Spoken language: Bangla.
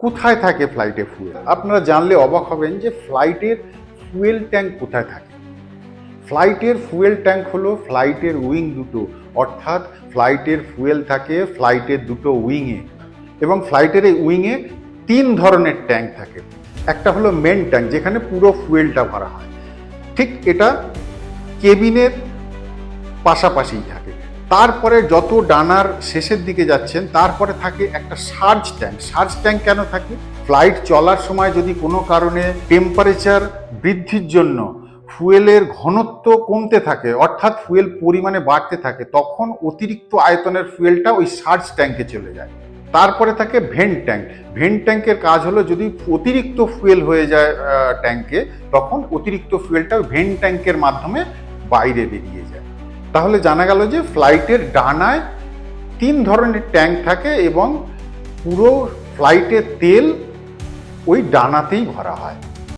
কোথায় থাকে ফ্লাইটে ফুয়েল আপনারা জানলে অবাক হবেন যে ফ্লাইটের ফুয়েল ট্যাঙ্ক কোথায় থাকে। ফ্লাইটের ফুয়েল ট্যাঙ্ক হলো ফ্লাইটের উইং দুটো, অর্থাৎ ফ্লাইটের ফুয়েল থাকে ফ্লাইটের দুটো উইংয়ে এবং ফ্লাইটের এই উইংয়ে তিন ধরনের ট্যাঙ্ক থাকে। একটা হলো মেন ট্যাঙ্ক যেখানে পুরো ফুয়েলটা ভরা হয়। ঠিক এটা কেবিনের পাশাপাশিই থাকে। তারপরে যত ডানার শেষের দিকে যাচ্ছেন, তারপরে থাকে একটা সার্জ ট্যাঙ্ক। সার্জ ট্যাঙ্ক কেন থাকে? ফ্লাইট চলার সময় যদি কোনো কারণে টেম্পারেচার বৃদ্ধির জন্য ফুয়েলের ঘনত্ব কমতে থাকে, অর্থাৎ ফুয়েল পরিমাণে বাড়তে থাকে, তখন অতিরিক্ত আয়তনের ফুয়েলটা ওই সার্জ ট্যাঙ্কে চলে যায়। তারপরে থাকে ভেন্ট ট্যাঙ্ক। ভেন্ট ট্যাঙ্কের কাজ হলো যদি অতিরিক্ত ফুয়েল হয়ে যায় ট্যাঙ্কে, তখন অতিরিক্ত ফুয়েলটা ভেন্ট ট্যাঙ্কের মাধ্যমে বাইরে বেরিয়ে তাহলে জানা গেল যে ফ্লাইটের ডানায় তিন ধরনের ট্যাঙ্ক থাকে এবং পুরো ফ্লাইটের তেল ওই ডানাতেই ভরা হয়।